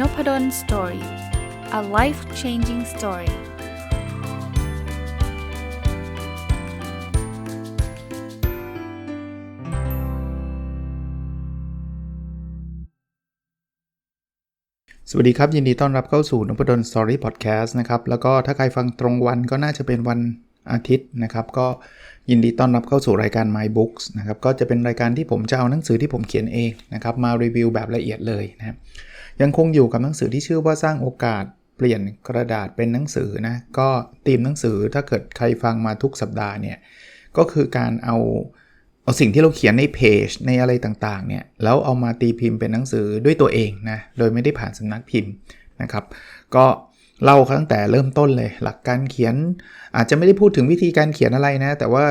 n o p ด d o สตอรี่ a life changing story สวัสดีครับ ยินดีต้อนรับเข้าสู่นพดลสตอรี่พอดแคสต์นะครับ แล้วก็ถ้าใครฟังตรงวันก็น่าจะเป็นวันอาทิตย์นะครับ ก็ยินดีต้อนรับเข้าสู่รายการ My Books นะครับ ก็จะเป็นรายการที่ผมจะเอาหนังสือที่ผมเขียนเองนะครับ มารีวิวแบบละเอียดเลยนะครับ ยังคงอยู่กับหนังสือที่ชื่อว่าสร้างโอกาสเปลี่ยนกระดาษเป็นหนังสือนะก็ตีมหนังสือถ้าเกิดใครฟังมาทุกสัปดาห์เนี่ยก็คือการเอาเอาสิ่งที่เราเขียนในเพจในอะไรต่างๆเนี่ยแล้วเอามาตีพิมพ์เป็นหนังสือด้วยตัวเองนะโดยไม่ได้ผ่านสำนักพิมพ์นะครับ ก็เล่าตั้งแต่เริ่มต้นเลย หลักการเขียนอาจจะไม่ได้พูดถึงวิธีการเขียนอะไรนะ แต่ว่า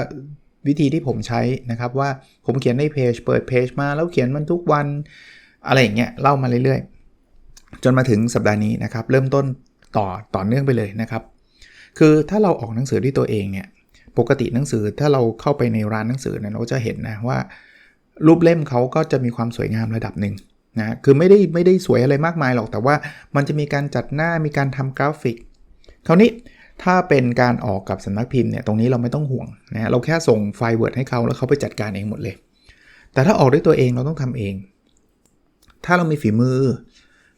วิธีที่ผมใช้นะครับว่าผมเขียนในเพจเปิดเพจมาแล้วเขียนมันทุกวันอะไรอย่างเงี้ยเล่ามาเรื่อยๆ จนมาถึงสัปดาห์นี้นะครับ เริ่มต้นต่อต่อเนื่องไปเลยนะครับ คือถ้าเราออกหนังสือด้วยตัวเองเนี่ยปกติหนังสือถ้าเราเข้าไปในร้านหนังสือเนี่ยเราจะเห็นนะว่า รูปเล่มเขาก็จะมีความสวยงามระดับหนึ่งนะคือไม่ได้ไม่ได้สวยอะไรมากมายหรอกแต่ว่ามันจะมีการจัดหน้ามีการทำกราฟิก คราวนี้ถ้าเป็นการออกกับสำนักพิมพ์เนี่ยตรงนี้เราไม่ต้องห่วงนะเราแค่ส่งไฟล์ Word ให้เขาแล้วเขาไปจัดการเองหมดเลย แต่ถ้าออกด้วยตัวเองเราต้องทำเอง ถ้าเรามีฝีมือ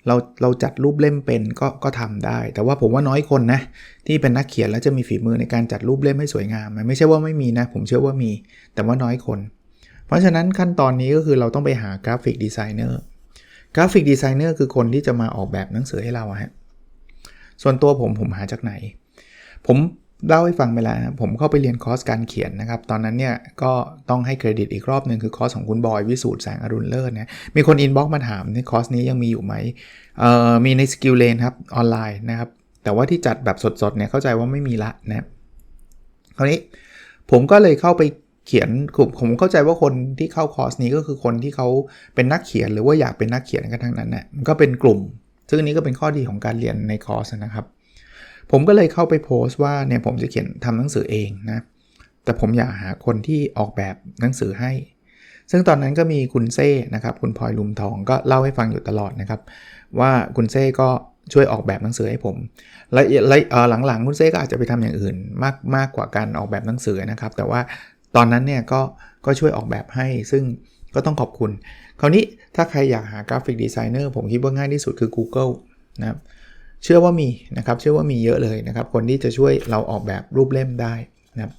เราเราจัดรูปเล่มเป็นก็ก็ทำได้ แต่ว่าผมว่าน้อยคนนะที่เป็นนักเขียนแล้วจะมีฝีมือในการจัดรูปเล่มให้สวยงามไม่ใช่ว่าไม่มีนะ ผมเชื่อว่ามี แต่ว่าน้อยคน เพราะฉะนั้นขั้นตอนนี้ก็คือเราต้องไปหากราฟิกดีไซเนอร์กราฟิกดีไซเนอร์คือคนที่จะมาออกแบบหนังสือให้เราฮะส่วนตัวผมผมหาจากไหน ผม เล่าให้ฟังไปแล้วผมเข้าไปเรียนคอร์สการเขียนนะครับ ตอนนั้นเนี่ยก็ต้องให้เครดิตอีกรอบหนึ่งคือคอร์สของคุณบอย วิสูตรแสงอรุณเลิศนะมีคนอินบ็อกมาถามในคอร์สนี้ยังมีอยู่ไหมเอ่อมีในสกิลเลนครับออนไลน์นะครับ แต่ว่าที่จัดแบบสดๆเนี่ยเข้าใจว่าไม่มีละนะคราวนี้ผมก็เลยเข้าไปเขียนผมเข้าใจว่าคนที่เข้าคอร์สนี้ก็คือคนที่เขาเป็นนักเขียนหรือว่าอยากเป็นนักเขียนกันทั้งนั้นนะมันก็เป็นกลุ่ม ซึ่งนี้ก็เป็นข้อดีของการเรียนในคอร์สนะครับ ผมก็เลยเข้าไปโพสต์ว่าเนี่ยผมจะเขียนทำหนังสือเองนะ แต่ผมอยากหาคนที่ออกแบบหนังสือให้ ซึ่งตอนนั้นก็มีคุณเซ่นะครับ คุณพลอยลุมทองก็เล่าให้ฟังอยู่ตลอดนะครับ ว่าคุณเซ่ก็ช่วยออกแบบหนังสือให้ผม และหลังๆ คุณเซ่ก็อาจจะไปทำอย่างอื่นมากมากกว่าการออกแบบหนังสือนะครับ แต่ว่าตอนนั้นเนี่ยก็ก็ช่วยออกแบบให้ ซึ่งก็ต้องขอบคุณ คราวนี้ถ้าใครอยากหากราฟิกดีไซเนอร์ผมคิดว่าง่ายที่สุดคือ Google นะครับ เชื่อว่ามีนะครับเชื่อว่ามีเยอะเลยนะครับคนที่จะช่วยเราออกแบบรูปเล่มได้นะครับ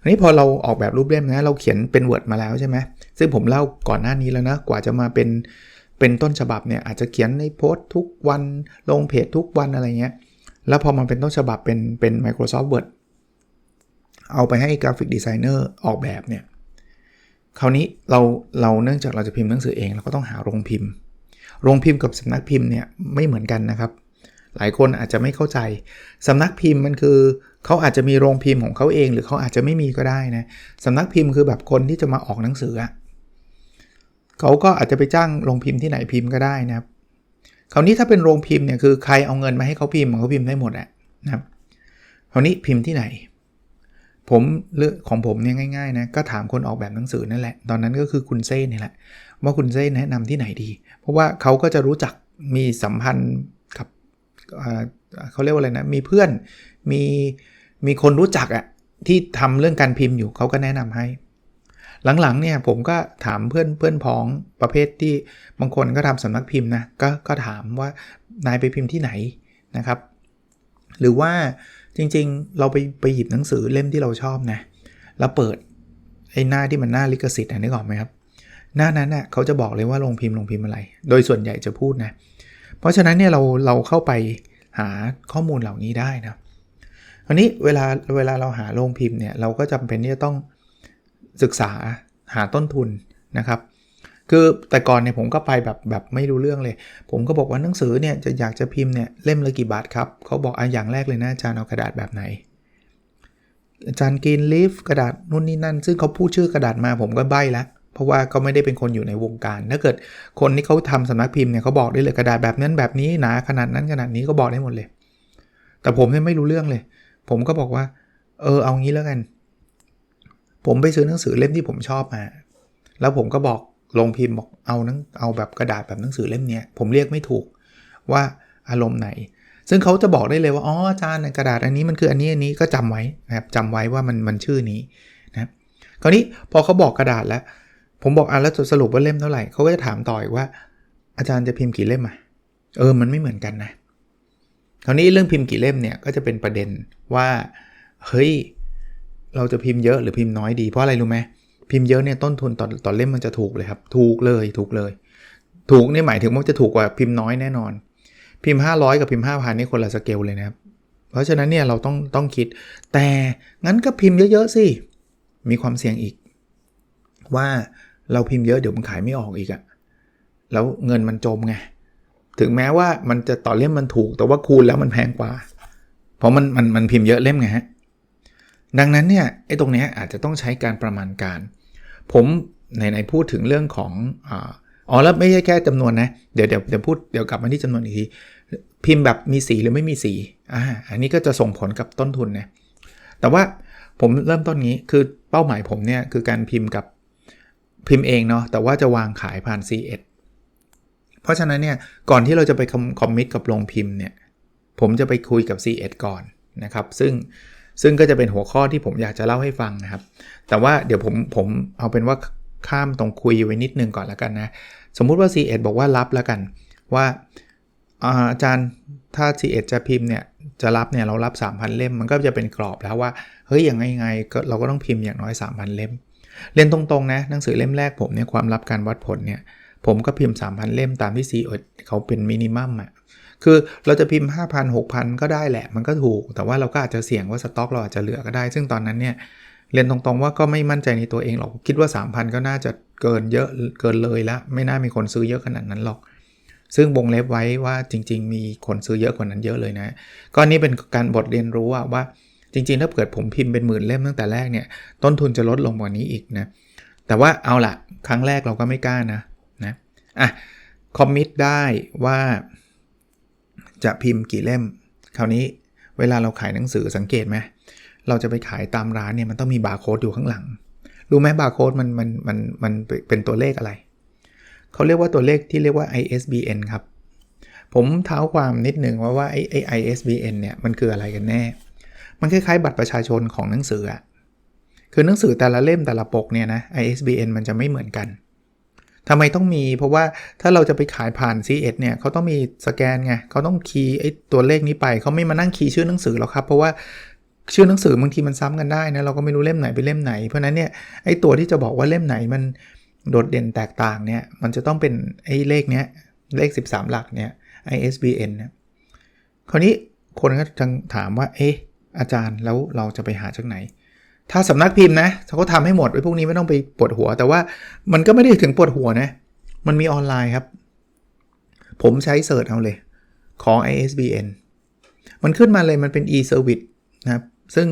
อันนี้พอเราออกแบบรูปเล่มนะเราเขียนเป็น Word มาแล้วใช่ไหมซึ่งผมเล่าก่อนหน้านี้แล้วนะกว่าจะมาเป็นเป็นต้นฉบับเนี่ยอาจจะเขียนในโพสต์ทุกวันลงเพจทุกวันอะไรเงี้ยแล้วพอมันเป็นต้นฉบับเป็นเป็น Microsoft Word เอาไปให้กราฟิกดีไซเนอร์ออกแบบเนี่ยคราวนี้เราเราเนื่องจากเราจะพิมพ์หนังสือเอง เราก็ต้องหาโรงพิมพ์ โรงพิมพ์กับสำนักพิมพ์เนี่ยไม่เหมือนกันนะครับ หลายคนอาจจะไม่เข้าใจ สำนักพิมพ์มันคือเขาอาจจะมีโรงพิมพ์ของเขาเอง หรือเขาอาจจะไม่มีก็ได้นะสำนักพิมพ์คือแบบคนที่จะมาออกหนังสือเขาก็อาจจะไปจ้างโรงพิมพ์ที่ไหนพิมพ์ก็ได้นะครับคราวนี้ถ้าเป็นโรงพิมพ์เนี่ยคือใครเอาเงินมาให้เขาพิมพ์เขาพิมพ์ได้หมดแหละนะครับคราวนี้พิมพ์ที่ไหน ผมเลือกของผมเนี่ยง่ายๆนะก็ถามคนออกแบบหนังสือนั่นแหละ ตอนนั้นก็คือคุณเซ่นี่แหละว่าคุณเซ่แนะนำที่ไหนดี เพราะว่าเขาก็จะรู้จักมีสัมพันธ์ เขาเรียกว่าอะไรนะ มีเพื่อนมีมีคนรู้จักอะที่ทำเรื่องการพิมพ์อยู่เขาก็แนะนำให้ หลังๆเนี่ยผมก็ถามเพื่อนเพื่อนพ้องประเภทที่บางคนก็ทำสำนักพิมพ์นะก็ก็ถามว่านายไปพิมพ์ที่ไหนนะครับ หรือว่าจริงๆ เราไปไปหยิบหนังสือเล่มที่เราชอบนะแล้วเปิดไอ้หน้าที่มันหน้าลิขสิทธิ์นึกออกไหมครับ หน้านั้นเน่ยเขาจะบอกเลยว่าลงพิมพ์ลงพิมพ์อะไร โดยส่วนใหญ่จะพูดนะเเพราะฉะนั้นเนี่ยเราเราเข้าไปหาข้อมูลเหล่านี้ได้นะอันนี้เวลาเวลาเราหาโรงพิมพ์เนี่ยเราก็จำเป็นที่จะต้องศึกษาหาต้นทุนนะครับ คือแต่ก่อนเนี่ยผมก็ไปแบบแบบไม่รู้เรื่องเลย ผมก็บอกว่าหนังสือเนี่ยจะอยากจะพิมพ์เนี่ยเล่มละกี่บาทครับเขาบอกอะอย่างแรกเลยนะอาจารย์เอากระดาษแบบไหนอาจารย์กินลีฟกระดาษนู่นนี่นั่น ซึ่งเขาพูดชื่อกระดาษมาผมก็ใบ้แล้ว เพราะว่าก็ไม่ได้เป็นคนอยู่ในวงการ ถ้าเกิดคนที่เขาทำสำนักพิมพ์เนี่ยเขาบอกได้เลยกระดาษแบบนั้นแบบนี้หนาขนาดนั้นขนาดนี้ก็บอกได้หมดเลย แต่ผมเนี่ยไม่รู้เรื่องเลย ผมก็บอกว่า เออเอางี้แล้วกัน ผมไปซื้อหนังสือเล่มที่ผมชอบมา แล้วผมก็บอกลงพิมพ์บอกเอานังเอาแบบกระดาษแบบหนังสือเล่มนี้ผมเรียกไม่ถูกว่าอารมณ์ไหน ซึ่งเขาจะบอกได้เลยว่าอ๋ออาจารย์กระดาษอันนี้มันคืออันนี้อันนี้ก็จำไว้นะครับจำไว้ว่ามันมันชื่อนี้นะคราวนี้พอเขาบอกกระดาษแล้ว ผมบอกอะแล้วสรุปว่าเล่มเท่าไหร่เขาก็จะถามต่ออีกว่า อาจารย์จะพิมพ์กี่เล่มอะเออมันไม่เหมือนกันนะคราวนี้เรื่องพิมพ์กี่เล่มเนี่ยก็จะเป็นประเด็นว่าเฮ้ยเราจะพิมพ์เยอะหรือพิมพ์น้อยดีเพราะอะไรรู้ไหมพิมพ์เยอะเนี่ยต้นทุนต่อต่อเล่มมันจะถูกเลยครับ ถูกเลยถูกเลย ถูกนี่หมายถึงว่าจะถูกกว่าพิมพ์น้อยแน่นอน พิมพ์ 500 กับพิมพ์ 5,000นี่คนละสเกลเลยนะครับ เพราะฉะนั้นเนี่ยเราต้องต้องคิด แต่งั้นก็พิมพ์เยอะๆสิมีความเสี่ยงอีก ว่าเราพิมพ์เยอะเดี๋ยวมันขายไม่ออกอีกอะแล้วเงินมันจมไงถึงแม้ว่ามันจะต่อเล่มมันถูก แต่ว่าคูณแล้วมันแพงกว่า เพราะมันมันมันพิมพ์เยอะเล่มไงฮะดังนั้นเนี่ยไอ้ตรงนี้อาจจะต้องใช้การประมาณการ ผมไหนๆพูดถึงเรื่องของอ๋อแล้วไม่ใช่แค่จำนวนนะ เดี๋ยวเดี๋ยวเดี๋ยวพูดเดี๋ยวกลับมาที่จำนวนอีกที พิมพ์แบบมีสีหรือไม่มีสีอ่าอันนี้ก็จะส่งผลกับต้นทุนนะแต่ว่าผมเริ่มต้นนี้คือเป้าหมายผมเนี่ยคือการพิมพ์กับ พิมพ์เองเนาะแต่ว่าจะวางขายผ่าน C1 เพราะฉะนั้นเนี่ยก่อนที่เราจะไปคอมมิตกับโรงพิมพ์เนี่ยผมจะไปคุยกับ C1 ก่อนนะครับซึ่งซึ่งก็จะเป็นหัวข้อที่ผมอยากจะเล่าให้ฟังนะครับ แต่ว่าเดี๋ยวผมผมเอาเป็นว่าข้ามตรงคุยไว้นิดนึงก่อนแล้วกันนะสมมุติว่า C1 บอกว่ารับแล้วกันว่าอาจารย์ถ้า C1 จะพิมพ์เนี่ยจะรับเนี่ยเรารับ 3,000 เล่ม มันก็จะเป็นกรอบแล้วว่าเฮ้ยย่างไงๆก็เราก็ต้องพิมพ์อย่างน้อย 3,000 เล่ม เรียนตรงๆนะหนังสือเล่มแรกผมเนี่ยความลับการวัดผลเนี่ยผมก็พิมพ์ 3,000 เล่มตามที่ C1 เขาเป็นมินิมัมอะคือเราจะพิมพ์ 5,000 6,000 ก็ได้แหละ มันก็ถูก แต่ว่าเราก็อาจจะเสี่ยงว่าสต็อกเราอาจจะเหลือก็ได้ ซึ่งตอนนั้นเนี่ยเรียนตรงๆว่าก็ไม่มั่นใจในตัวเองหรอก คิดว่า 3,000 ก็น่าจะเกินเยอะเกินเลยล้วไม่น่ามีคนซื้อเยอะขนาดนั้นหรอก ซึ่งวงเล็บไว้ว่าจริง ๆ มีคนซื้อเยอะกว่านั้นเยอะเลยนะ ก็นี่เป็นการบทเรียนรู้ว่า จริงๆ ถ้าเกิดผมพิมพ์เป็นหมื่นเล่มตั้งแต่แรกเนี่ยต้นทุนจะลดลงกว่านี้อีกนะ แต่ว่าเอาละครั้งแรกเราก็ไม่กล้านะนะอะคอมมิตได้ว่าจะพิมพ์กี่เล่ม คราวนี้เวลาเราขายหนังสือสังเกตไหมเราจะไปขายตามร้านเนี่ยมันต้องมีบาร์โค้ดอยู่ข้างหลัง รู้ไหมบาร์โค้ดมันมันมันมันเป็นตัวเลขอะไร เขาเรียกว่าตัวเลขที่เรียกว่า ISBN ครับ ผมเท้าความนิดหนึ่งว่าว่าไอ้ไอ ISBN เนี่ยมันคืออะไรกันแน่ มันคล้ายๆ บัตรประชาชนของหนังสืออะคือหนังสือแต่ละเล่มแต่ละปกเนี่ยนะ ISBN มันจะไม่เหมือนกันทำไมต้องมี เพราะว่าถ้าเราจะไปขายผ่าน C1 เนี่ยเขาต้องมีสแกนไงเขาต้องคีย์ไอ้ตัวเลขนี้ไปเขาไม่มานั่งคีย์ชื่อหนังสือหรอกครับ เพราะว่าชื่อหนังสือบางทีมันซ้ำกันได้นะเราก็ไม่รู้เล่มไหนเป็นเล่มไหน เพราะนั้นเนี่ยไอ้ตัวที่จะบอกว่าเล่มไหนมันโดดเด่นแตกต่างเนี่ยมันจะต้องเป็นไอ้เลขเนี้ยเลข 13 หลักเนี่ย ISBN เนี่ยคราวนี้คนก็จะถามว่าเอ๊ะ อาจารย์แล้วเราจะไปหาจากไหน ถ้าสำนักพิมพ์นะเขาก็ทำให้หมดไอ้พวกนี้ไม่ต้องไปปวดหัว แต่ว่ามันก็ไม่ได้ถึงปวดหัวนะ มันมีออนไลน์ครับ ผมใช้เสิร์ชเอาเลยของ ISBN มันขึ้นมาเลยมันเป็น e-service นะครับ ซึ่ง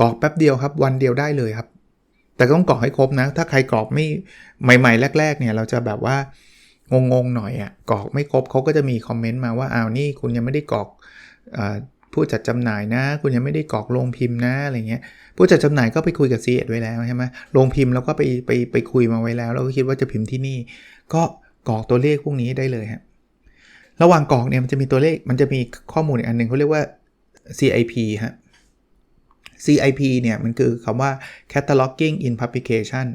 กรอกแป๊บเดียวครับ วันเดียวได้เลยครับ แต่ต้องกรอกให้ครบนะ ถ้าใครกรอกไม่ใหม่ ๆ แรก ๆ เนี่ยเราจะแบบว่างงๆหน่อยอะ่ะกรอกไม่ครบเขาก็จะมีคอมเมนต์มาว่าอ้าวนี่คุณยังไม่ได้กรอกอ ผู้จัดจำหน่ายนะ คุณยังไม่ได้กรอกโรงพิมพ์นะอะไรเงี้ยผู้จัดจำหน่ายก็ไปคุยกับ c ีเอ็ดไว้แล้วใช่ไหมโรงพิมพ์เราก็ไปไปไปคุยมาไว้แล้วเราก็คิดว่าจะพิมพ์ที่นี่ ก็กรอกตัวเลขพวกนี้ได้เลยฮะระหว่างกรอกเนี่ยมันจะมีตัวเลขมันจะมีข้อมูลอีกอันหนึ่งเขาเรียกว่า CIP ฮะ CIP เนี่ยมันคือคำว่า cataloging in publication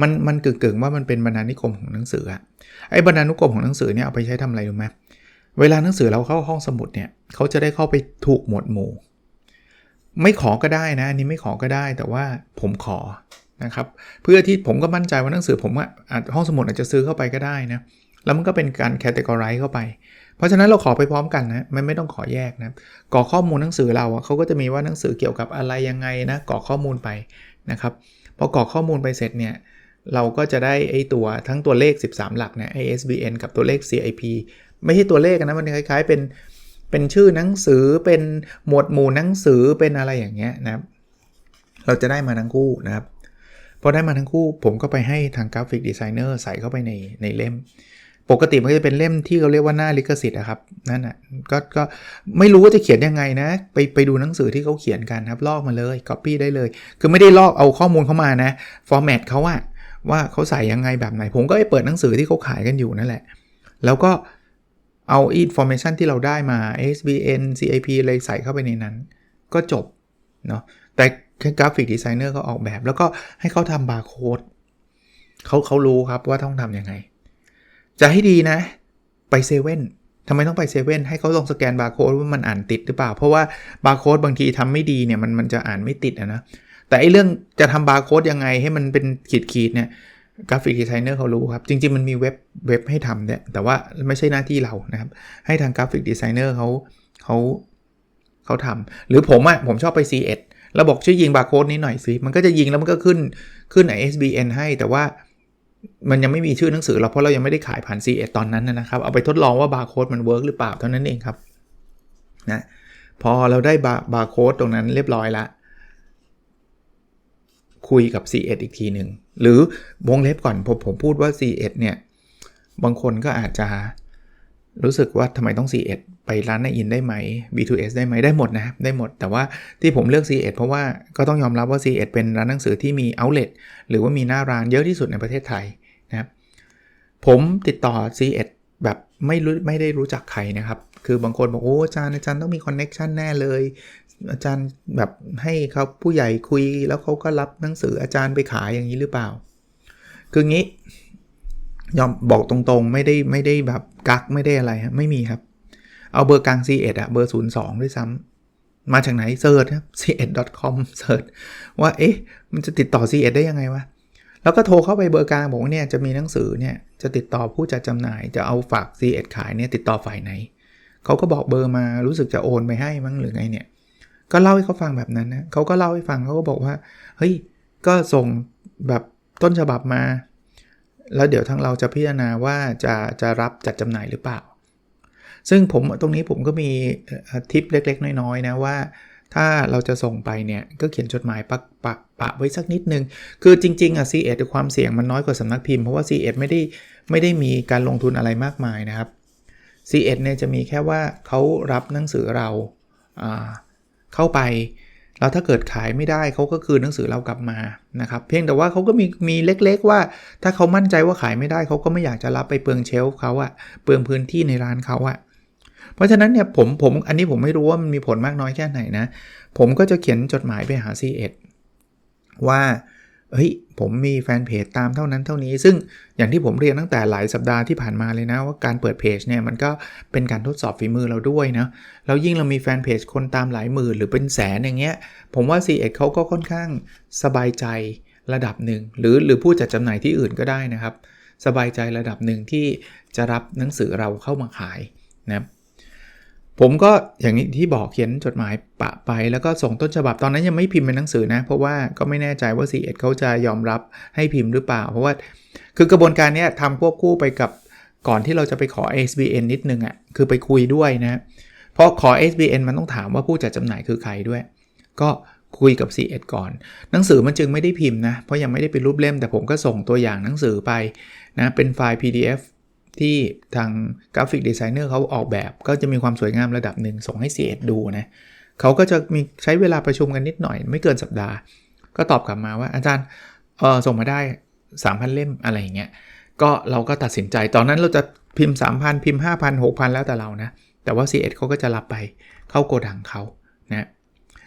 มันมันเก่งๆว่ามันเป็นบรรณานิคมของหนังสืออะไอ้บรรณานุกรมของหนังสือเนี่ยเอาไปใช้ทำอะไรรู้ไหม เวลาหนังสือเราเข้าห้องสมุดเนี่ยเขาจะได้เข้าไปถูกหมวดหมู่ ไม่ขอก็ได้นะนนี้ไม่ขอก็ได้แต่ว่าผมขอนะครับเพื่อที่ผมก็มั่นใจว่าหนังสือผมอะห้องสมุดอาจจะซื้อเข้าไปก็ได้นะแล้วมันก็เป็นการแคตตากรายเข้าไป เพราะฉะนั้นเราขอไปพร้อมกันนะไม่ไม่ต้องขอแยกนะกรอข้อมูลหนังสือเราเขาก็จะมีว่าหนังสือเกี่ยวกับอะไรยังไงนะกรอข้อมูลไปนะครับพอกรอข้อมูลไปเสร็จเนี่ยเราก็จะได้ไอ้ตัวทั้งตัวเลข 13 หลักเนี่ย ISBN กับตัวเลข CIP ไม่ใช่ตัวเลขนะมันคล้ายๆเป็นเป็นชื่อหนังสือเป็นหมวดหมู่หนังสือเป็นอะไรอย่างเงี้ยนะครับ เราจะได้มาทั้งคู่นะครับพอได้มาทั้งคู่ผมก็ไปให้ทางกราฟิกดีไซเนอร์ใส่เข้าไปในในเล่ม ปกติมันจะเป็นเล่มที่เขาเรียกว่าหน้าลิขสิทธิ์นะครับนั่นอะก็ก็ไม่รู้ว่าจะเขียนยังไงนะ ไปไปดูหนังสือที่เขาเขียนกันครับ ลอกมาเลย Copy ได้เลย คือไม่ได้ลอกเอาข้อมูลเข้ามานะฟอร์แมตเขาอะว่าเขาใส่ยังไงแบบไหน ผมก็ไปเปิดหนังสือที่เขาขายกันอยู่นั่นแหละ แล้วก็ เอา information ที่เราได้มา SBN CIP อะไรใส่เข้าไปในนั้น ก็จบเนาะแต่กราฟิกดีไซเนอร์ก็ออกแบบ แล้วก็ให้เขาทำบาร์โค้ดเขาเขารู้ครับว่าต้องทำยังไง จะให้ดีนะ ไปเซเว่นทำไมต้องไปเซเว่นให้เขาลองสแกนบาร์โค้ดว่ามันอ่านติดหรือเปล่า เพราะว่าบาร์โค้ดบางทีทำไม่ดีเนี่ยมันมันจะอ่านไม่ติดนะแต่ไอเรื่องจะทำบาร์โค้ดยังไงให้มันเป็นขีดขีดเนี่ย กราฟิกดีไซเนอร์เขารู้ครับ จริงๆ มันมีเว็บเว็บให้ทำเนี่ย แต่ว่าไม่ใช่หน้าที่เรานะครับ ให้ทางกราฟิกดีไซเนอร์เขาเขาเขาทำหรือผมอะผมชอบไป C1 แล้วบอกช่วยยิงบาร์โค้ดนี้หน่อยสิ มันก็จะยิงแล้วมันก็ขึ้นขึ้น ISBN ให้ แต่ว่ามันยังไม่มีชื่อหนังสือเราเพราะเรายังไม่ได้ขายผ่าน C1 ตอนนั้นนะครับ เอาไปทดลองว่าบาร์โค้ดมันเวิร์กหรือเปล่าเท่านั้นเองครับนะพอเราได้บาร์บาร์โค้ดตรงนั้นเรียบร้อยแล้ว คุยกับ C1 อีกทีหนึ่ง หรือวงเล็บก่อนผมผมพูดว่า C1 เนี่ยบางคนก็อาจจะรู้สึกว่าทำไมต้อง C1 ไปร้านในอินได้ไหม B2S ได้ไหมได้หมดนะครับได้หมด แต่ว่าที่ผมเลือก C1 เพราะว่าก็ต้องยอมรับว่า C1 เป็นร้านหนังสือที่มี outlet หรือว่ามีหน้าร้านเยอะที่สุดในประเทศไทยนะครับผมติดต่อ C1 แบบไม่รู้ไม่ได้รู้จักใครนะครับ คือบางคนบอกโอ้อาจารย์อาจารย์ต้องมีคอนเน็ชันแน่เลย อาจารย์แบบให้เขาผู้ใหญ่คุยแล้วเขาก็รับหนังสืออาจารย์ไปขายอย่างนี้หรือเปล่า คืองี้ ยอมบอกตรงๆ ไม่ได้ไม่ได้แบบกักไม่ได้อะไรฮะไม่มีครับ เอาเบอร์กลาง C1 อะเบอร์ 02 ด้วยซ้ำมาจากไหนเซิร์ชครับ c1.com เซิร์ชว่าเอ๊ะมันจะติดต่อ C1 ได้ยังไงวะแล้วก็โทรเข้าไปเบอร์กลางบอกว่าเนี่ยจะมีหนังสือเนี่ยจะติดต่อผู้จัดจำหน่าย จะเอาฝาก C1 ขายเนี่ยติดต่อฝ่ายไหนเขาก็บอกเบอร์มารู้สึกจะโอนไปให้มั้งหรือไงเนี่ย ก็เล่าให้เขาฟังแบบนั้นนะเขาก็เล่าให้ฟังเขาก็บอกว่า เฮ้ย ก็ส่งแบบต้นฉบับมา แล้วเดี๋ยวทางเราจะพิจารณาว่าจะจะรับจัดจำหน่ายหรือเปล่า ซึ่งผมตรงนี้ผมก็มีทิปเล็กๆ น้อยๆนะว่า ถ้าเราจะส่งไปเนี่ย ก็เขียนจดหมายปักปักปะไว้สักนิดนึง คือจริงๆอะ C1 ความเสี่ยงมันน้อยกว่าสำนักพิมพ์เพราะว่า C1 ไม่ได้ไม่ได้มีการลงทุนอะไรมากมายนะครับ C1 เนี่ยจะมีแค่ว่าเขารับหนังสือเรา เข้าไป แล้วถ้าเกิดขายไม่ได้เขาก็คืนหนังสือเรากลับมานะครับ เพียงแต่ว่าเขาก็มีมีเล็กๆว่า ถ้าเขามั่นใจว่าขายไม่ได้เขาก็ไม่อยากจะรับไปเปลืองเชลฟ์เขาอะเปลืองพื้นที่ในร้านเขาอะเพราะฉะนั้นเนี่ยผมผมอันนี้ผมไม่รู้ว่ามันมีผลมากน้อยแค่ไหนนะ ผมก็จะเขียนจดหมายไปหา C1 ว่า เฮ้ยผมมีแฟนเพจตามเท่านั้นเท่านี้ ซึ่งอย่างที่ผมเรียนตั้งแต่หลายสัปดาห์ที่ผ่านมาเลยนะ ว่าการเปิดเพจเนี่ยมันก็เป็นการทดสอบฝีมือเราด้วยนะแล้วยิ่งเรามีแฟนเพจคนตามหลายหมื่นหรือเป็นแสนอย่างเงี้ย ผมว่า C1 เขาก็ค่อนข้างสบายใจระดับหนึ่งหรือหรือผู้จัดจำหน่ายที่อื่นก็ได้นะครับ สบายใจระดับหนึ่งที่จะรับหนังสือเราเข้ามาขายนะครับ ผมก็อย่างนี้ที่บอกเขียนจดหมายปะไป แล้วก็ส่งต้นฉบับตอนนั้นยังไม่พิมพ์เป็นหนังสือนะ เพราะว่าก็ไม่แน่ใจว่า C1 เขาจะยอมรับให้พิมพ์หรือเปล่า เพราะว่าคือกระบวนการนี้ทำควบคู่ไปกับก่อนที่เราจะไปขอ SBN นิดนึงอะ่ะคือไปคุยด้วยนะเพราะขอ SBN มันต้องถามว่าผู้จัดจำหน่ายคือใครด้วย ก็คุยกับ C1 ก่อน หนังสือมันจึงไม่ได้พิมพ์นะเพราะยังไม่ได้เป็นรูปเล่มแต่ผมก็ส่งตัวอย่างหนังสือไปนะเป็นไฟล์ PDF ที่ทางกราฟิกดีไซเนอร์เขาออกแบบ ก็จะมีความสวยงามระดับหนึ่งส่งให้ C1 ดูนะเขาก็จะมีใช้เวลาประชุมกันนิดหน่อย ไม่เกินสัปดาห์ ก็ตอบกลับมาว่าอาจารย์เออส่งมาได้ 3,000 เล่มอะไรอย่างเงี้ยก็เราก็ตัดสินใจตอนนั้นเราจะพิมพ์ 3,000 พิมพ์ 5,000 6,000 แล้วแต่เรานะ แต่ว่า C1 เขาก็จะรับไปเข้าโกดังเขานะ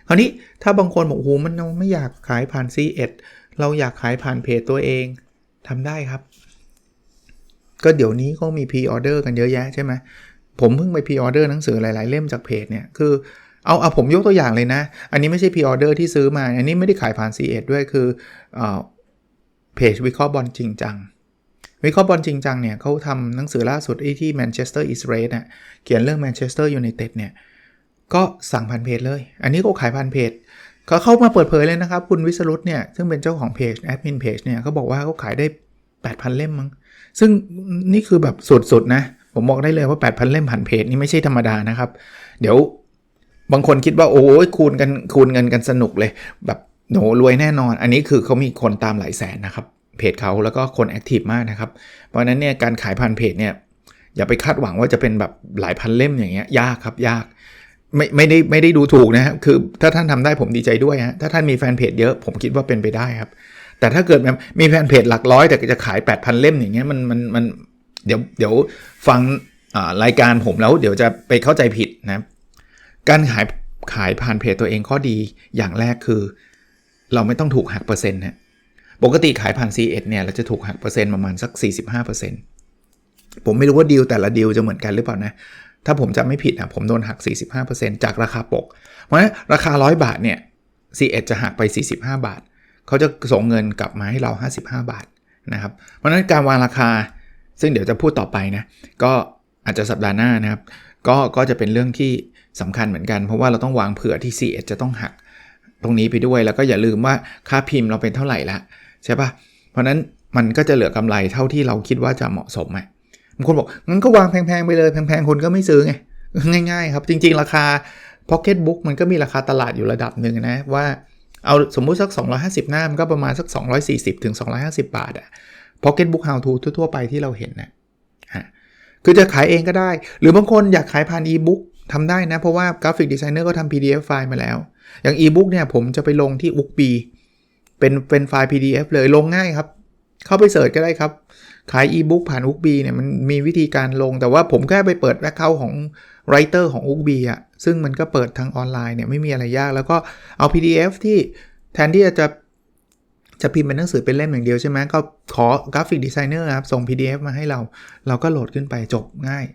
คราวนี้ถ้าบางคนบอกโอ้โหมันเราไม่อยากขายผ่าน C1 เราอยากขายผ่านเพจตัวเองทำได้ครับ ก็เดี๋ยวนี้ก็มีพรีออเดอร์กันเยอะแยะใช่ไหมผมเพิ่งไปพรีออเดอร์หนังสือหลาย ๆ เล่มจากเพจเนี่ยคือเอาเอาผมยกตัวอย่างเลยนะ อันนี้ไม่ใช่พรีออเดอร์ที่ซื้อมา อันนี้ไม่ได้ขายผ่าน C1 ด้วยคือเพจวิเคราะห์บอลจริงจัง วิเคราะห์บอลจริงจังเนี่ยเขาทำหนังสือล่าสุดที่แมนเชสเตอร์อิสเรสอะเขียนเรื่องแมนเชสเตอร์ยูไนเต็ดเนี่ยก็สั่งพันเพจเลย อันนี้ก็ขายพันเพจเขาเข้ามาเปิดเผยเลยนะครับ คุณวิสรุตเนี่ยซึ่งเป็นเจ้าของเพจแอดมินเพจเนี่ยเขาบอกว่าเขาขายได้ 8,000 เล่มมั้ง ซึ่งนี่คือแบบสุดๆนะ ผมบอกได้เลยว่า 8,000 เล่มผ่านเพจนี่ไม่ใช่ธรรมดานะครับ เดี๋ยวบางคนคิดว่าโอ้ยคูณกันคูณเงินกันสนุกเลย แบบโหนรวยแน่นอน อันนี้คือเขามีคนตามหลายแสนนะครับเพจเขาแล้วก็คนแอคทีฟมากนะครับ เพราะฉะนั้นเนี่ยการขายผ่านเพจเนี่ยอย่าไปคาดหวังว่าจะเป็นแบบหลายพันเล่มอย่างเงี้ยยากครับยากไม่ไม่ได้ไม่ได้ดูถูกนะครับคือถ้าท่านทำได้ผมดีใจด้วยฮะถ้าท่านมีแฟนเพจเยอะผมคิดว่าเป็นไปได้ครับ แต่ถ้าเกิดมีแฟนเพจหลักร้อย แต่จะขาย 8,000 เล่มอย่างเงี้ยมันมันมันเดี๋ยวเดี๋ยวฟังรายการผมแล้วเดี๋ยวจะไปเข้าใจผิดนะการขายขายผ่านเพจตัวเองข้อดีอย่างแรกคือ เราไม่ต้องถูกหักเปอร์เซ็นต์นะปกติขายผ่าน C1 เนี่ยเราจะถูกหักเปอร์เซ็นต์ประมาณสัก 45%ผมไม่รู้ว่าดีลแต่ละดีลจะเหมือนกันหรือเปล่านะถ้าผมจำไม่ผิดอะผมโดนหัก 45%จากราคาปก เพราะฉะนั้นราคา 100 บาทเนี่ย C1 จะหักไป 45 บาท เขาจะส่งเงินกลับมาให้เรา 55 บาทนะครับ เพราะฉะนั้นการวางราคา ซึ่งเดี๋ยวจะพูดต่อไปนะ ก็อาจจะสัปดาห์หน้านะครับ ก็ก็จะเป็นเรื่องที่สำคัญเหมือนกัน เพราะว่าเราต้องวางเผื่อที่ C1 จะต้องหักตรงนี้ไปด้วย แล้วก็อย่าลืมว่าค่าพิมพ์เราเป็นเท่าไหร่ละใช่ปะเพราะนั้นมันก็จะเหลือกำไรเท่าที่เราคิดว่าจะเหมาะสมไหมบางคนบอกงั้นก็วางแพงๆไปเลยแพงๆคนก็ไม่ซื้อไงง่ายๆ ครับ จริง ๆ ราคา Pocket Book มันก็มีราคาตลาดอยู่ระดับหนึ่งนะว่า เอาสมมุติสัก 250 หน้ามันก็ประมาณสัก 240ถึง250 บาทอะ Pocket Book How to ทั่ว ๆ ไปที่เราเห็นนะฮะคือจะขายเองก็ได้ หรือบางคนอยากขายผ่าน e-book ทำได้นะ เพราะว่ากราฟิกดีไซเนอร์ก็ทำ PDF ไฟล์มาแล้ว อย่าง e-book เนี่ยผมจะไปลงที่ u k b เป็นเป็นไฟล์ PDF เลยลงง่ายครับ เข้าไปเสิร์ชก็ได้ครับ ขาย e-book ผ่าน u k b เนี่ยมันมีวิธีการลง แต่ว่าผมแค่ไปเปิดแอคเคาท์ของ Writer ของ u k b อะ ซึ่งมันก็เปิดทางออนไลน์เนี่ยไม่มีอะไรยาก แล้วก็เอา PDF ที่แทนที่จะจะพิมพ์เป็นหนังสือเป็นเล่มอย่างเดียวใช่ไหมก็ขอกราฟิกดีไซเนอร์ครับ ส่ง PDF มาให้เรา เราก็โหลดขึ้นไปจบง่าย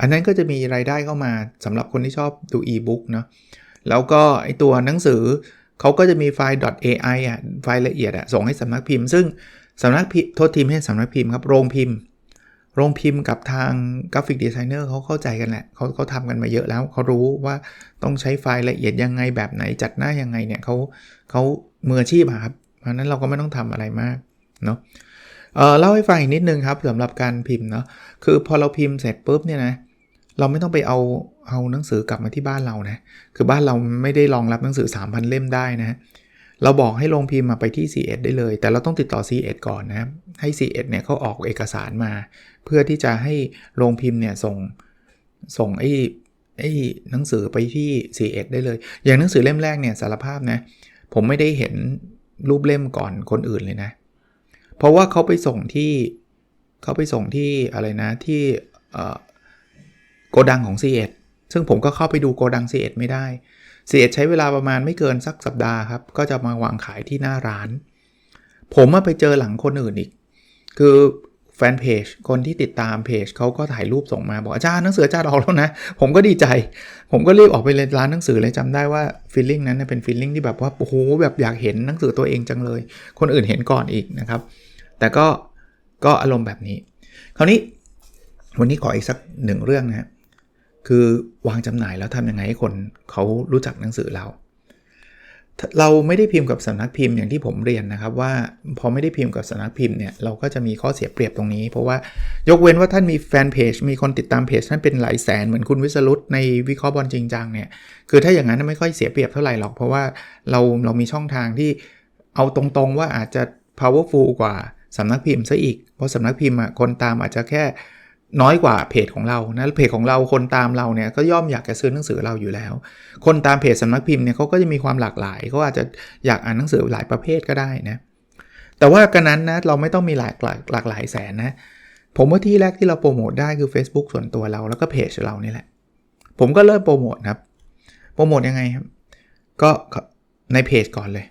อันนั้นก็จะมีรายได้เข้ามาสำหรับคนที่ชอบดู e-book เนาะแล้วก็ไอตัวหนังสือเขาก็จะมีไฟล์ .ai อะไฟล์ละเอียดอะส่งให้สำนักพิมพ์ ซึ่งสำนักพิมพ์โทษทีมให้สำนักพิมพ์ครับโรงพิมพ์ โรงพิมพ์กับทางกราฟิกดีไซเนอร์เขาเข้าใจกันแหละเขาเขาทำกันมาเยอะแล้วเขารู้ว่าต้องใช้ไฟล์ละเอียดยังไงแบบไหนจัดหน้ายังไงเนี่ยเขาเขามืออาชีพครับเพราะนั้นเราก็ไม่ต้องทำอะไรมากเนาะเออเล่าให้ฟังอีกนิดนึงครับสำหรับการพิมพ์เนาะคือพอเราพิมพ์เสร็จปุ๊บเนี่ยนะเราไม่ต้องไปเอาเอาหนังสือกลับมาที่บ้านเรานะคือบ้านเราไม่ได้รองรับหนังสือ 3,000 เล่มได้นะ เราบอกให้ลงพิมพ์มาไปที่ C1 ได้เลย แต่เราต้องติดต่อ C1 ก่อนนะให้ C1 เนี่ยเขาออกเอกสารมา เพื่อที่จะให้โรงพิมพ์เนี่ยส่งส่งไอ้ไอ้หนังสือไปที่ C1 ได้เลย อย่างหนังสือเล่มแรกเนี่ยสารภาพนะผมไม่ได้เห็นรูปเล่มก่อนคนอื่นเลยนะ เพราะว่าเขาไปส่งที่เขาไปส่งที่อะไรนะที่โกดังของ C1 ซึ่งผมก็เข้าไปดูโกดัง C1 ไม่ได้ C1 ใช้เวลาประมาณไม่เกินสักสัปดาห์ครับ ก็จะมาวางขายที่หน้าร้าน ผมมาไปเจอหลังคนอื่นอีก คือแฟนเพจคนที่ติดตามเพจเขาก็ถ่ายรูปส่งมาบอกอาจารย์หนังสืออาจารย์ออกแล้วนะ ผมก็ดีใจ ผมก็รีบออกไปเลยร้านหนังสือเลยจำได้ว่าฟีลลิ่งนั้นเป็นฟีลลิ่งที่แบบว่าโอ้โหแบบอยากเห็นหนังสือตัวเองจังเลย คนอื่นเห็นก่อนอีกนะครับ แต่ก็ก็อารมณ์แบบนี้ คราวนี้วันนี้ขออีกสักหนึ่งเรื่องนะคื คือวางจำหน่ายแล้วทำยังไงให้คนเขารู้จักหนังสือเรา เราไม่ได้พิมพ์กับสำนักพิมพ์อย่างที่ผมเรียนนะครับว่าพอไม่ได้พิมพ์กับสำนักพิมพ์เนี่ยเราก็จะมีข้อเสียเปรียบตรงนี้ เพราะว่ายกเว้นว่าท่านมีแฟนเพจมีคนติดตามเพจท่านเป็นหลายแสนเหมือนคุณวิสรุตในวิเคราะห์บอลจริงจังเนี่ยคือถ้าอย่างนั้นไม่ค่อยเสียเปรียบเท่าไหร่หรอก เพราะว่าเราเรามีช่องทางที่เอาตรงๆว่าอาจจะ powerful กว่าสำนักพิมพ์ซะอีก เพราะสำนักพิมพ์คนตามอาจจะแค่ น้อยกว่าเพจของเรานะเพจของเราคนตามเราเนี่ยก็ย่อมอยากจะซื้อหนังสือเราอยู่แล้ว คนตามเพจสำนักพิมพ์เนี่ยเขาก็จะมีความหลากหลายเขาอาจจะอยากอ่านหนังสือหลายประเภทก็ได้นะแต่ว่ากันนั้นนะเราไม่ต้องมีหลากหลายหลากหลายแสนนะผมว่าที่แรกที่เราโปรโมทได้คือ Facebook ส่วนตัวเราแล้วก็เพจเรานี่แหละ ผมก็เริ่มโปรโมทครับโปรโมทยังไงครับ ก็ในเพจก่อนเลย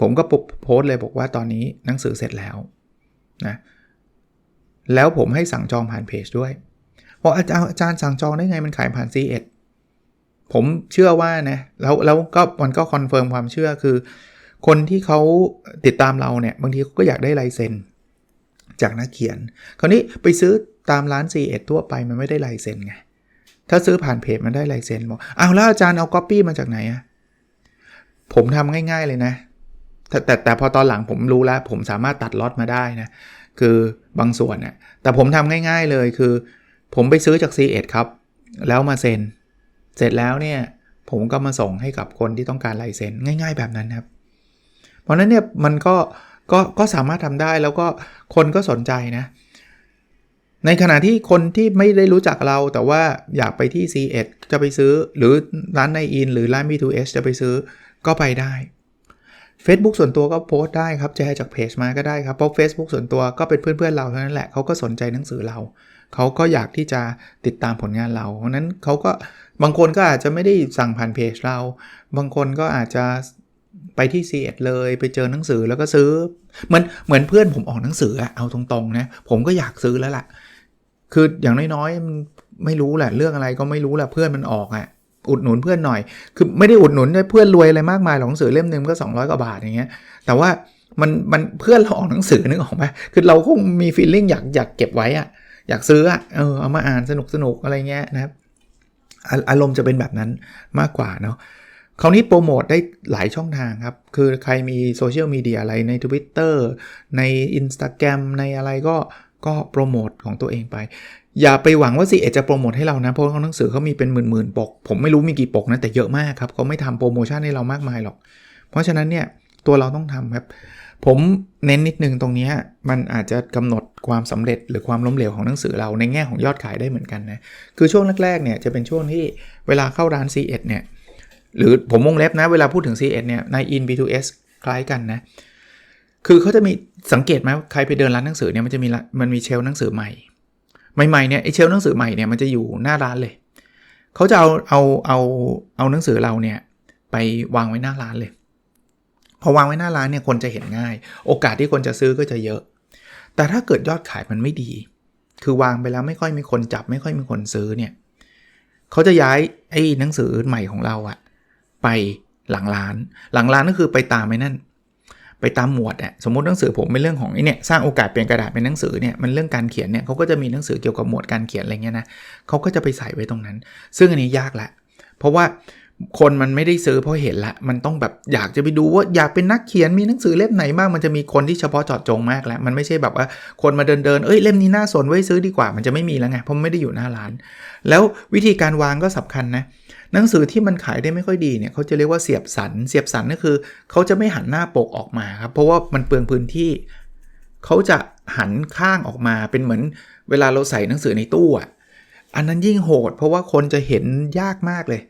ผมก็โพสต์เลยบอกว่าตอนนี้หนังสือเสร็จแล้วนะ แล้วผมให้สั่งจองผ่านเพจด้วยบอกอาจารย์อาจารย์สั่งจองได้ไงมันขายผ่าน C1 ผมเชื่อว่านะแล้วแล้วก็มันก็คอนเฟิร์มความเชื่อคือ คนที่เขาติดตามเราเนี่ย บางทีเขาก็อยากได้ลายเซ็นจากนักเขียน คราวนี้ไปซื้อตามร้าน C1 ทั่วไปมันไม่ได้ลายเซ็นไงถ้าซื้อผ่านเพจมันได้ลายเซ็นบอกอ้าวแล้วอาจารย์เอาก๊อปปี้มาจากไหนอะผมทำง่ายๆเลยนะ แต่แต่แต่พอตอนหลังผมรู้แล้ว ผมสามารถตัดล็อตมาได้นะ คือบางส่วนน่ยแต่ผมทำง่าย ๆเลยคือ ผมไปซื้อจาก C1 ครับ แล้วมาเซ็น เสร็จแล้วเนี่ย ผมก็มาส่งให้กับคนที่ต้องการลายเซ็นง่าย ๆ แบบนั้นครับ เพราะนั้นเนี่ยมันก็ก็ก็สามารถทำได้แล้วก็คนก็สนใจนะ ในขณะที่คนที่ไม่ได้รู้จักเรา แต่ว่าอยากไปที่ C1 จะไปซื้อหรือร้านในอินหรือร้าน B2S จะไปซื้อก็ไปได้ Facebook ส่วนตัวก็โพสต์ได้ครับแชร์จากเพจมาก็ได้ครับเพราะ Facebook ส่วนตัวก็เป็นเพื่อนๆเราเท่านั้นแหละเขาก็สนใจหนังสือเราเขาก็อยากที่จะติดตามผลงานเรา เพราะนั้นเขาก็บางคนก็อาจจะไม่ได้สั่งผ่านเพจเรา บางคนก็อาจจะไปที่ c ีเอ็ดเลยไปเจอหนังสือแล้วก็ซื้อเหมือนเหมือนเพื่อนผมออกหนังสืออะเอาตรงๆนะผมก็อยากซื้อแล้วล่ะ คืออย่างน้อยๆไม่รู้แหละเรื่องอะไรก็ไม่รู้แหละเพื่อนมันออกอะ อุดหนุนเพื่อนหน่อย คือไม่ได้อุดหนุนด้วยเพื่อนรวยอะไรมากมายหรอกหนังสือเล่มหนึ่งก็ 200กว่าบาทอย่างเงี้ย แต่ว่ามันมันเพื่อนเราออกหนังสือนึกออกไหมคือเราคงมีฟีลลิ่งอยากอยากเก็บไว้อะอยากซื้ออะเออเอามาอ่านสนุกสนุกอะไรเงี้ยนะครับ อารมณ์จะเป็นแบบนั้นมากกว่าเนาะคราวนี้โปรโมทได้หลายช่องทางครับ คือใครมีโซเชียลมีเดียอะไรใน Twitter ใน Instagram ในอะไรก็ก็โปรโมทของตัวเองไป อย่าไปหวังว่าซีเอจะโปรโมทให้เรานะ เพราะเขาหนังสือเขามีเป็นหมื่นๆปก ผมไม่รู้มีกี่ปกนะ แต่เยอะมากครับเขาไม่ทำโปรโมชั่นให้เรามากมายหรอก เพราะฉะนั้นเนี่ยตัวเราต้องทำครับ ผมเน้นนิดนึงตรงนี้มันอาจจะกำหนดความสำเร็จหรือความล้มเหลวของหนังสือเราในแง่ของยอดขายได้เหมือนกันนะ คือช่วงแรกๆเนี่ยจะเป็นช่วงที่เวลาเข้าร้าน C1 เนี่ยหรือผมวงเล็บนะเวลาพูดถึง C1 เนี่ยใน in B2S คล้ายกันนะคือเขาจะมีสังเกตไหมใครไปเดินร้านหนังสือเนี่ยมันจะมีมันมีเชลหนังสือใหม่ ใหม่ๆเนี่ยไอเชลหนังสือใหม่เนี่ยมันจะอยู่หน้าร้านเลยเขาจะเอาเอาเอาเอาหนังสือเราเนี่ยไปวางไว้หน้าร้านเลย พอวางไว้หน้าร้านเนี่ยคนจะเห็นง่าย โอกาสที่คนจะซื้อก็จะเยอะ แต่ถ้าเกิดยอดขายมันไม่ดี คือวางไปแล้วไม่ค่อยมีคนจับ ไม่ค่อยมีคนซื้อเนี่ยเขาจะย้ายไอ้หนังสือใหม่ของเราอะไปหลังร้าน หลังร้านก็คือไปตามไอ้นั่น ไปตามหมวดอะสมมติหนังสือผมเป็นเรื่องของไอ้เนี่ยสร้างโอกาสเปลี่ยนกระดาษเป็นหนังสือเนี่ยมันเรื่องการเขียนเนี่ยเขาก็จะมีหนังสือเกี่ยวกับหมวดการเขียนอะไรเงี้ยนะเขาก็จะไปใส่ไว้ตรงนั้น ซึ่งอันนี้ยากละเพราะว่าคนมันไม่ได้ซื้อเพราะเห็นละ มันต้องแบบอยากจะไปดูว่าอยากเป็นนักเขียนมีหนังสือเล่มไหนบ้างมันจะมีคนที่เฉพาะเจาะจงมากแล้ว มันไม่ใช่แบบว่าคนมาเดินเดินเอ้ยเล่มนี้น่าสนไว้ซื้อดีกว่ามันจะไม่มีแล้วไงเพราะไม่ได้อยู่หน้าร้าน แล้ววิธีการวางก็สำคัญนะ หนังสือที่มันขายได้ไม่ค่อยดีเนี่ยเขาจะเรียกว่าเสียบสัน เสียบสันก็คือเขาจะไม่หันหน้าปกออกมาครับ เพราะว่ามันเปลืองพื้นที่ เขาจะหันข้างออกมาเป็นเหมือนเวลาเราใส่หนังสือในตู้อะ อันนั้นยิ่งโหด เพราะว่าคนจะเห็นยากมากเลย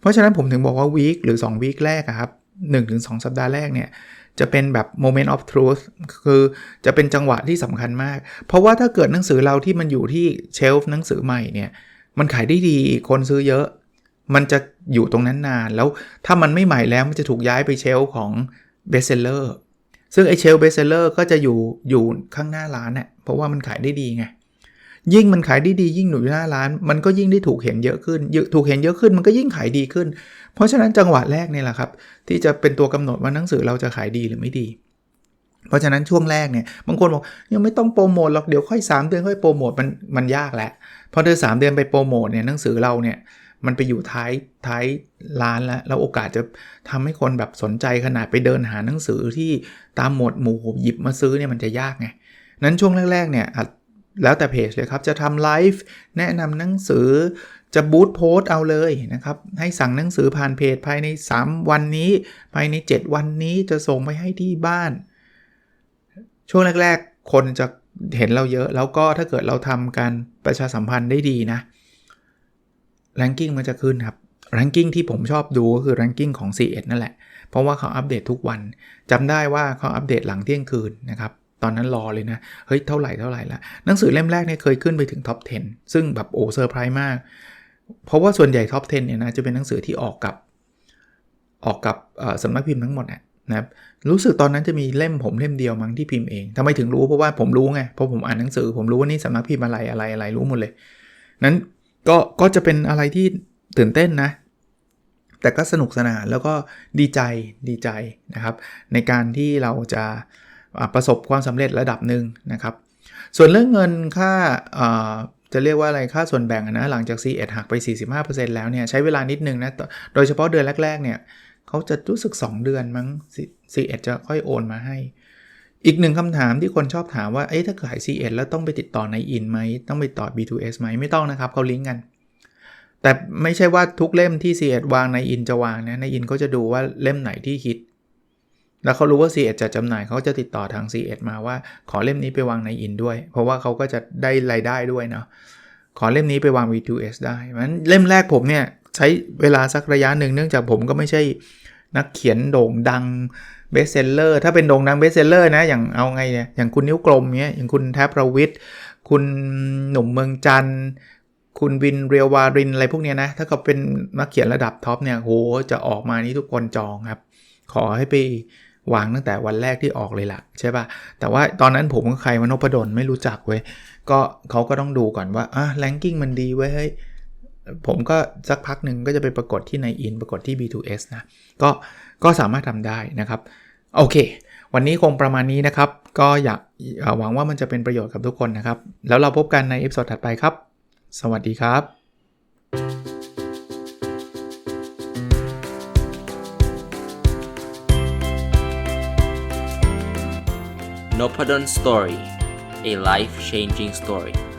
เพราะฉะนั้นผมถึงบอกว่าวีคหรือ2วีคแรกครับ1-2 สัปดาห์แรกเนี่ยจะเป็นแบบ moment of truth คือจะเป็นจังหวะที่สำคัญมาก เพราะว่าถ้าเกิดหนังสือเราที่มันอยู่ที่เชลฟ์หนังสือใหม่เนี่ย มันขายได้ดีคนซื้อเยอะ มันจะอยู่ตรงนั้นนาน แล้วถ้ามันไม่ใหม่แล้วมันจะถูกย้ายไปเชลของ bestseller ซึ่งไอเชลฟ์ bestseller ก็จะอยู่อยู่ข้างหน้าร้านเนี่ยเพราะว่ามันขายได้ดีไงยิ่งมันขายไดีดียิ่งหนุนหน้าร้าน มันก็ยิ่งได้ถูกเห็นเยอะขึ้นถูกเห็นเยอะขึ้นมันก็ยิ่งขายดีขึ้น เพราะฉะนั้นจังหวะแรกเนี่ยแหละครับ ที่จะเป็นตัวกำหนดว่าหนังสือเราจะขายดีหรือไม่ดี เพราะฉะนั้นช่วงแรกเนี่ยบางคนบอกยังไม่ต้องโปรโมทหรอกเดี๋ยวค่อย 3 เดือนค่อยโปรโมทมันมันยากแหละพอเดือนสเดือนไปโปรโมทเนี่ยหนังสือเราเนี่ย มันไปอยู่ท้ายท้ายร้านแล้วแล้วโอกาสจะทำให้คนแบบสนใจขนาดไปเดินหาหนังสือที่ตามหมวดหมู่หยิบมาซื้อเนี่ยมันจะยากไงนั้นช่วงแรกๆเนี่ยแล้วแต่เพจเลยครับ จะทำไลฟ์แนะนำหนังสือจะบูตโพสเอาเลยนะครับ ให้สั่งหนังสือผ่านเพจภายใน 3 วันนี้ ภายใน 7 วันนี้จะส่งไปให้ที่บ้าน ช่วงแรก ๆ คนจะเห็นเราเยอะ แล้วก็ถ้าเกิดเราทำการประชาสัมพันธ์ได้ดีนะ แรงกิ้งมันจะขึ้นครับแรงกิ้งที่ผมชอบดูก็คือแรงกิ้งของ C1 นั่นแหละ เพราะว่าเขาอัปเดตทุกวันจำได้ว่าเขาอัปเดตหลังเที่ยงคืนนะครับ ตอนนั้นรอเลยนะ เฮ้ย เท่าไหร่เท่าไหร่ละหนังสือเล่มแรกเนี่ยเคยขึ้นไปถึงท็อป 10 ซึ่งแบบโอ้เซอร์ไพรส์มาก เพราะว่าส่วนใหญ่ท็อป 10 เนี่ยนะจะเป็นหนังสือที่ออกกับออกกับสำนักพิมพ์ทั้งหมดนะครับรู้สึกตอนนั้นจะมีเล่มผมเล่มเดียวมั้งที่พิมพ์เองทำไมถึงรู้เพราะว่าผมรู้ไงเพราะผมอ่านหนังสือ ผมรู้ว่านี่สำนักพิมพ์อะไรอะไรอะไรรู้หมดเลย นั้น ก็ก็จะเป็นอะไรที่ตื่นเต้นนะ แต่ก็สนุกสนานแล้วก็ดีใจดีใจนะครับ ในการที่เราจะประสบความสำเร็จระดับหนึ่งนะครับ ส่วนเรื่องเงินค่าจะเรียกว่าอะไรค่าส่วนแบ่งนะหลังจาก C1 หักไป 45%แล้วเนี่ยใช้เวลานิดนึงนะโดยเฉพาะเดือนแรก ๆ เนี่ยเขาจะรู้สึก 2 เดือนมั้ง C1 จะค่อยโอนมาให้ อีกหนึ่งคำถามที่คนชอบถามว่า เอ้ถ้าขาย C1 แล้วต้องไปติดต่อในอินไหม ต้องไปต่อ B2S ไหม ไม่ต้องนะครับเขาลิงก์กัน แต่ไม่ใช่ว่าทุกเล่มที่ C1 วางในอินจะวางนะ ในอินเขาจะดูว่าเล่มไหนที่ฮิต แล้วเขารู้ว่า C1 จะจำหน่ายเขาจะติดต่อทาง C1 มาว่าขอเล่มนี้ไปวางในอินด้วย เพราะว่าเขาก็จะได้รายได้ด้วยเนาะ ขอเล่มนี้ไปวาง V2S ได้มันเล่มแรกผมเนี่ยใช้เวลาสักระยะหนึ่งเนื่องจากผมก็ไม่ใช่นักเขียนโด่งดัง เบสเซลเลอร์ถ้าเป็นโด่งดังเบสเซลเลอร์นะ อย่างเอาไงเนี่ย อย่างคุณนิ้วกลมเนี่ยอย่างคุณแทบประวิทย์คุณหนุ่มเมืองจันทร์ คุณวินเรียววารินอะไรพวกเนี้ยนะ ถ้าเขาเป็นนักเขียนระดับท็อปเนี่ยโหจะออกมานี่ทุกคนจองครับ ขอให้ไปวางตั้งแต่วันแรกที่ออกเลยล่ะ ใช่ปะ่ะ แต่ว่าตอนนั้นผมกับใครมานพดลไม่รู้จักเว้ย ก็เขาก็ต้องดูก่อนว่าอะแลนกิ้งมันดีเว้ยเฮ้ยผมก็สักพักหนึ่งก็จะไปปรากฏที่ในอินปรากฏที่ B2S นะ ก็ก็สามารถทำได้นะครับ โอเค วันนี้คงประมาณนี้นะครับ ก็อยากหวังว่ามันจะเป็นประโยชน์กับทุกคนนะครับ แล้วเราพบกันในเอพิโซดถัดไปครับ สวัสดีครับ n o p ด d o n Story a life changing story